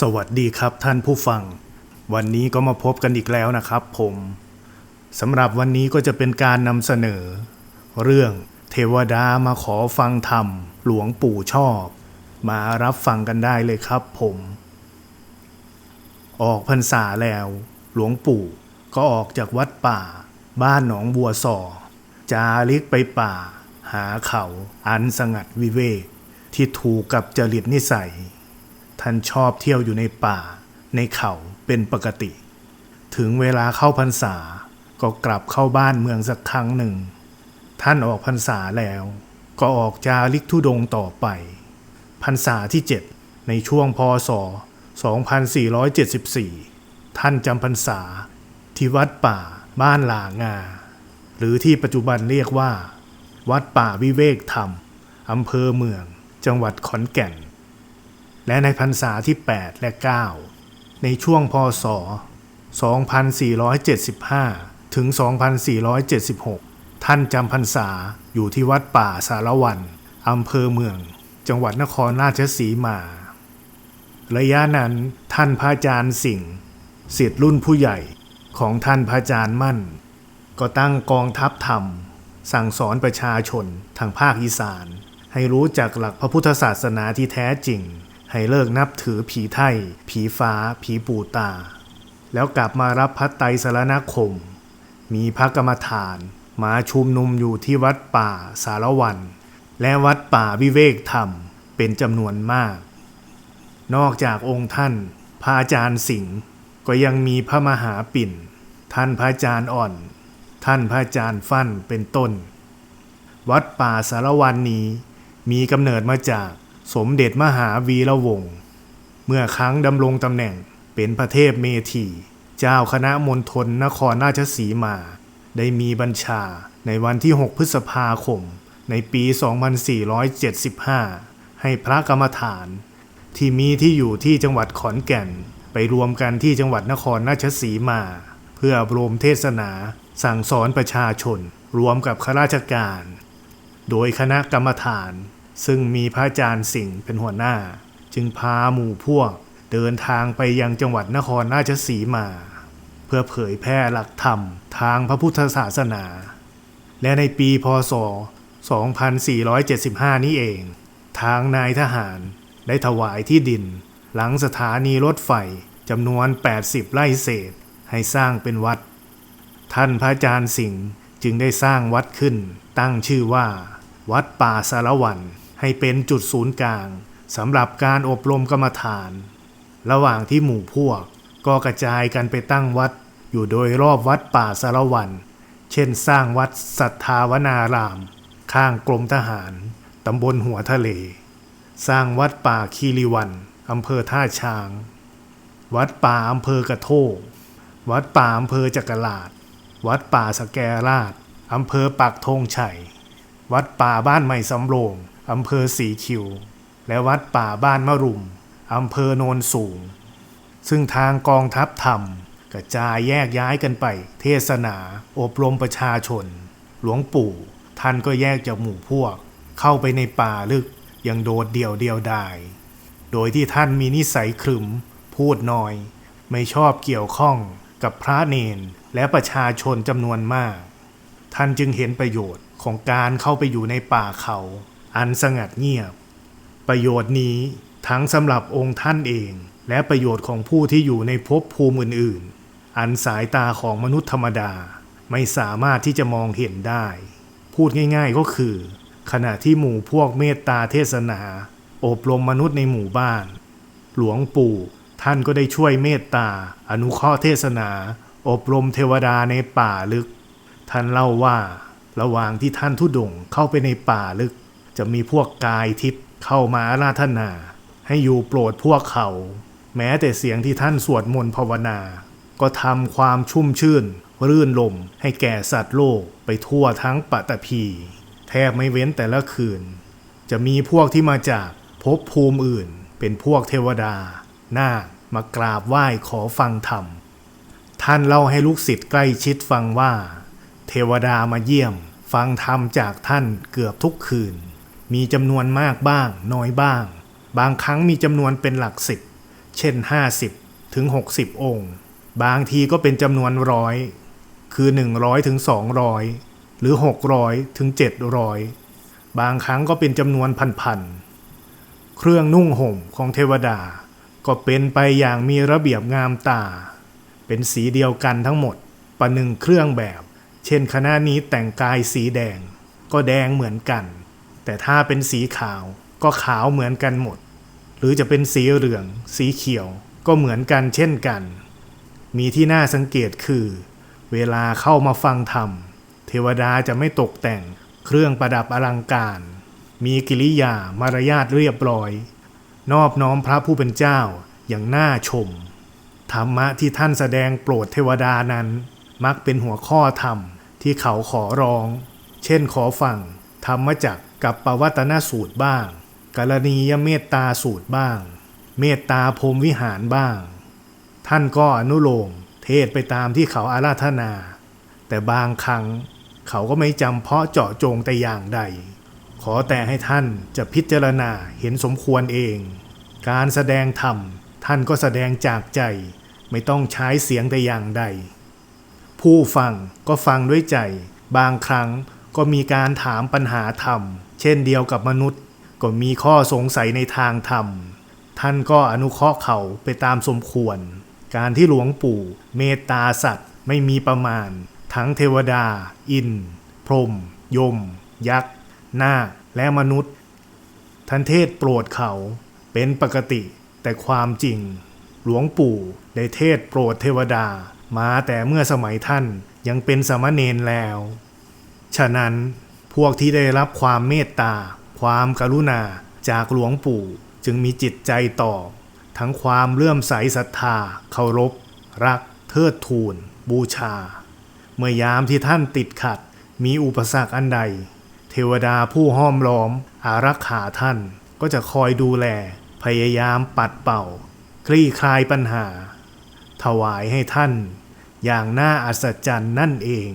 สวัสดีครับท่านผู้ฟัง วันนี้ก็มาพบกันอีกแล้วนะครับผมสำหรับวันนี้ก็จะเป็นการนำเสนอ เรื่องเทวดามาขอฟังธรรม หลวงปู่ชอบ มารับฟังกันได้เลยครับผม ออกพรรษาแล้ว หลวงปู่ก็ออกจากวัดป่า บ้านหนองบัวสอจาริกไปป่า หาเขาอันสงัดวิเวกที่ถูกกับจริตนิสัย ท่านชอบเที่ยวอยู่ในป่า ในเขาเป็นปกติ ถึงเวลาเข้าพรรษาก็กลับเข้าบ้านเมืองสักครั้งหนึ่ง ท่านออกพรรษาแล้ว ก็ออกจาริกทุดงต่อไป พรรษาที่ 7 ในช่วงพศ 2474 ท่านจำพรรษาที่วัดป่าบ้านหลางา หรือที่ปัจจุบันเรียกว่า วัดป่าวิเวกธรรมอำเภอเมือง จังหวัดขอนแก่น และในพรรษาที่ 8 และ 9 ในช่วงพศ 2475 ถึง 2476 ท่านจำพรรษาอยู่ที่วัดป่าสารวันอำเภอเมือง จังหวัดนครราชสีมา ระยะนั้นท่านพระอาจารย์สิงห์ศิษย์รุ่นผู้ใหญ่ของท่านพระอาจารย์มั่น ก็ตั้งกองทัพธรรม สั่งสอนประชาชนทางภาคอีสาน ให้รู้จักหลักพระพุทธศาสนาที่แท้จริง ให้เลิกนับถือผีไทย ผีฟ้า ผีปู่ตา แล้วกลับมารับพระไตรสรณคม มีพระกรรมฐานมาชุมนุมอยู่ที่วัดป่าสารวัน และวัดป่าวิเวกธรรมเป็นจำนวนมาก นอกจากองค์ท่าน พระอาจารย์สิงห์ก็ยังมีพระมหาปิ่น ท่านพระอาจารย์อ่อน ท่านพระอาจารย์ฟั่นเป็นต้น วัดป่าสารวันนี้มีกำเนิดมาจาก สมเด็จมหาวีระวงศ์เมื่อครั้งดำรงตำแหน่งเป็นพระเทพเมธีเจ้าคณะมณฑลนครราชสีมา ได้มีบัญชาในวันที่ 6 พฤษภาคม ในปี 2475 ให้พระกรรมฐาน ที่มีที่อยู่ที่จังหวัดขอนแก่น ไปรวมกันที่จังหวัดนครราชสีมา เพื่ออบรมเทศนา สั่งสอนประชาชน รวมกับข้าราชการ โดยคณะกรรมฐาน ซึ่งมีพระอาจารย์สิงห์เป็นหัวหน้า จึงพาหมู่พวกเดินทางไปยังจังหวัดนครราชสีมา เพื่อเผยแพร่หลักธรรมทางพระพุทธศาสนา และในปีพศ 2475 นี้เอง ทางนายทหารได้ถวายที่ดิน หลังสถานีรถไฟจำนวน 80 ไร่เศษให้สร้างเป็นวัด ท่านพระอาจารย์สิงห์จึงได้สร้างวัดขึ้น ตั้งชื่อว่า วัดป่าสารวัน ให้เป็นจุดศูนย์กลางสำหรับการอบรมกรรมฐาน ระหว่างที่หมู่พวกก็กระจายกันไปตั้งวัดอยู่โดยรอบวัดป่าสารวัน เช่นสร้างวัดสัทธาวนาราม ข้างกรมทหาร ตำบลหัวทะเล สร้างวัดป่าคีรีวันอำเภอท่าช้าง วัดป่าอำเภอกระโทกวัดป่าอำเภอจักราด วัดป่าสแกราชอำเภอปักธงชัย วัดป่าบ้านใหม่สำโรง อำเภอสีคิว และวัดป่าบ้านมะรุม อำเภอโนนสูง ซึ่งทางกองทัพธรรมกระจายแยกย้ายกันไป เทศนาอบรมประชาชน หลวงปู่ ท่านก็แยกจากหมู่พวก เข้าไปในป่าลึกยังโดดเดี่ยวเดียวดาย โดยที่ท่านมีนิสัยขรึม พูดน้อย ไม่ชอบเกี่ยวข้องกับพระเนนและประชาชนจำนวนมาก ท่านจึงเห็นประโยชน์ของการเข้าไปอยู่ในป่าเขา อันสงัดเงียบ ประโยชน์นี้ทั้งสำหรับองค์ท่านเอง และประโยชน์ของผู้ที่อยู่ในภพภูมิอื่นๆ อันสายตาของมนุษย์ธรรมดาไม่สามารถที่จะมองเห็นได้ พูดง่ายๆก็คือ ขณะที่หมู่พวกเมตตาเทศนา อบรมมนุษย์ในหมู่บ้าน หลวงปู่ท่านก็ได้ช่วยเมตตา อนุเคราะห์เทศนา อบรมเทวดาในป่าลึก ท่านเล่าว่า ระหว่างที่ท่านทุดงเข้าไปในป่าลึก จะมีพวกกายทิพย์เข้ามาอาราธนา ให้อยู่โปรดพวกเขา แม้แต่เสียงที่ท่านสวดมนต์ภาวนา ก็ทำความชุ่มชื่น รื่นลมให้แก่สัตว์โลกไปทั่วทั้งปัตตภีแทบไม่เว้นแต่ละคืน จะมีพวกที่มาจากภพภูมิอื่น เป็นพวกเทวดา นาคมากราบไหว้ขอฟังธรรม ท่านเล่าให้ลูกศิษย์ใกล้ชิดฟังว่า เทวดามาเยี่ยม ฟังธรรมจากท่านเกือบทุกคืน มีจำนวนมากบ้าง น้อยบ้าง บางครั้งมีจำนวนเป็นหลักสิบ เช่น 50 ถึง 60 องค์ บางทีก็เป็นจำนวนร้อย คือ 100 ถึง 200 หรือ 600 ถึง 700 บางครั้งก็เป็นจำนวนพันๆ เครื่องนุ่งห่มของเทวดา ก็เป็นไปอย่างมีระเบียบงามตา เป็นสีเดียวกันทั้งหมดประหนึ่งเครื่องแบบ เช่นคณะนี้แต่งกายสีแดง ก็แดงเหมือนกัน แต่ถ้าเป็นสีขาวก็ขาวเหมือนกันหมด หรือจะเป็นสีเหลือง สีเขียวก็เหมือนกันเช่นกัน มีที่น่าสังเกตคือ เวลาเข้ามาฟังธรรม เทวดาจะไม่ตกแต่งเครื่องประดับอลังการ มีกิริยามารยาทเรียบร้อย นอบน้อมพระผู้เป็นเจ้าอย่างน่าชม ธรรมะที่ท่านแสดงโปรดเทวดานั้น มักเป็นหัวข้อธรรมที่เขาขอร้อง เช่นขอฟัง ธรรมจักกับปวัตนสูตรบ้างกรณียเมตตาสูตรบ้าง เมตตาพรมวิหารบ้าง ท่านก็อนุโลมเทศไปตามที่เขาอาราธนา แต่บางครั้งเขาก็ไม่จำเพาะเจาะจงแต่อย่างใด ขอแต่ให้ท่านจะพิจารณาเห็นสมควรเอง การแสดงธรรมท่านก็แสดงจากใจ ไม่ต้องใช้เสียงแต่อย่างใด ผู้ฟังก็ฟังด้วยใจ บางครั้ง ก็มีการถามปัญหาธรรม เช่นเดียวกับมนุษย์ ก็มีข้อสงสัยในทางธรรม ท่านก็อนุเคราะห์เขาไปตามสมควร การที่หลวงปู่ เมตตาสัตว์ไม่มีประมาณ ทั้งเทวดา อิน พรหมยม ยักษ์ นาค และมนุษย์ ท่านเทศโปรดเขาเป็นปกติ แต่ความจริง หลวงปู่ได้เทศโปรดเทวดามาแต่เมื่อสมัยท่านยังเป็นสมณเณรแล้ว ฉะนั้นพวกที่ได้รับความเมตตา ความกรุณาจากหลวงปู่จึงมีจิตใจตอบทั้งความเลื่อมใสศรัทธาเคารพ รัก เทิดทูน บูชา เมื่อยามที่ท่านติดขัด มีอุปสรรคอันใด เทวดาผู้ห้อมล้อม อารักขาท่านก็จะคอยดูแล พยายามปัดเป่า คลี่คลายปัญหา ถวายให้ท่าน อย่างน่าอัศจรรย์นั่นเอง